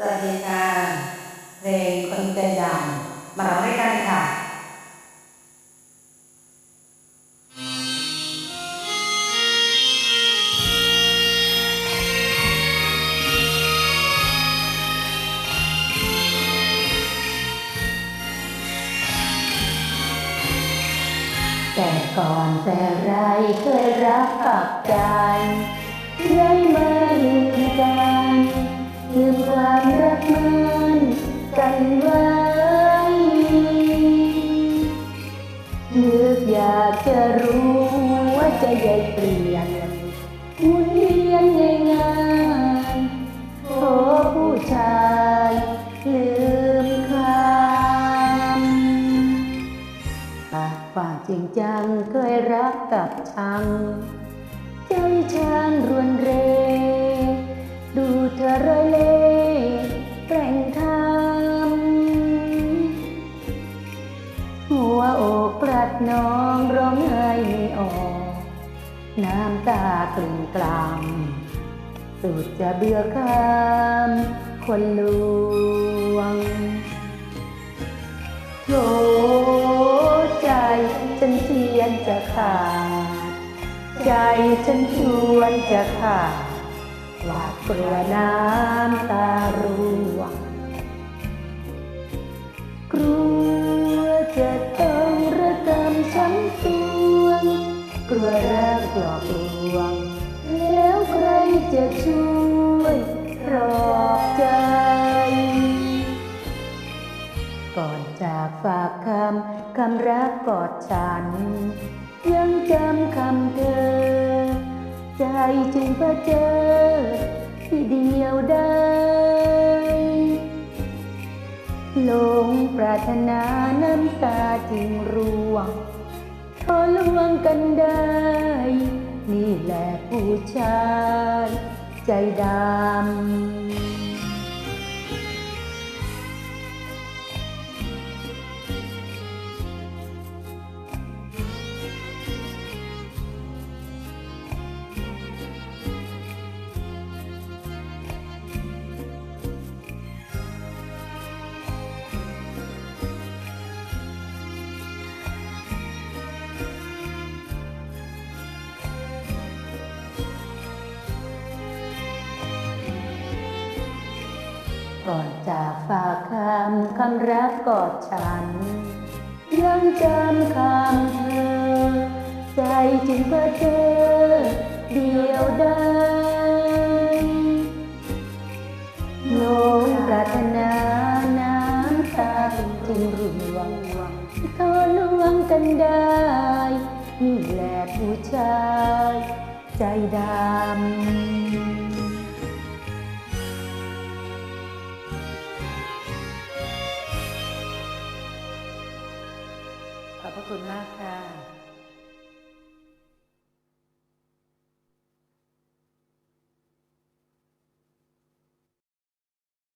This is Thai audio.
สวัสดีค่ะเพลงคนใจดำมาร้องด้วยกันค่ะแต่ก่อนแต่ไรเคยรักกับใจ มรักมันกันไว้นึกอยากจะรู้ว่าใจะใหญ่เปลี่ยนหมุนเวียนงายๆโอผู้ชายลืมคำปากกว่าจริงจังเคยรักกับชัง ใจช่างรวนเร ดูเธอรอยเล หัวอกกลัดน้องร้องไห้ไม่ออก น้ำตากลิ่นกลางสุดจะเบื่อคำคนลวงโถใจฉันเทียนจะขาด ใจฉันชวนจะขาดหวาดกลัวน้ำตาร่วงกลัว ฝากคำคำรักกอดฉัน ยังจำคำเธอ ใจจึงเพื่อเจอที่เดียวได้หลงปรารถนาน้ำตาจึงร่วงทอลวงกันได้ นี่แหละผู้ชาย ใจดำ ก่อนจากฝากคำคำรักกอดฉัน ยังจำคำเธอ ใจจึงเพื่อเจอเดียวได้ลงปรารถนาน้ำตาจึงร่วงทอลวงกันได้นี่แหละผู้ชาย ใจดำ ขอบพระคุณมากค่ะ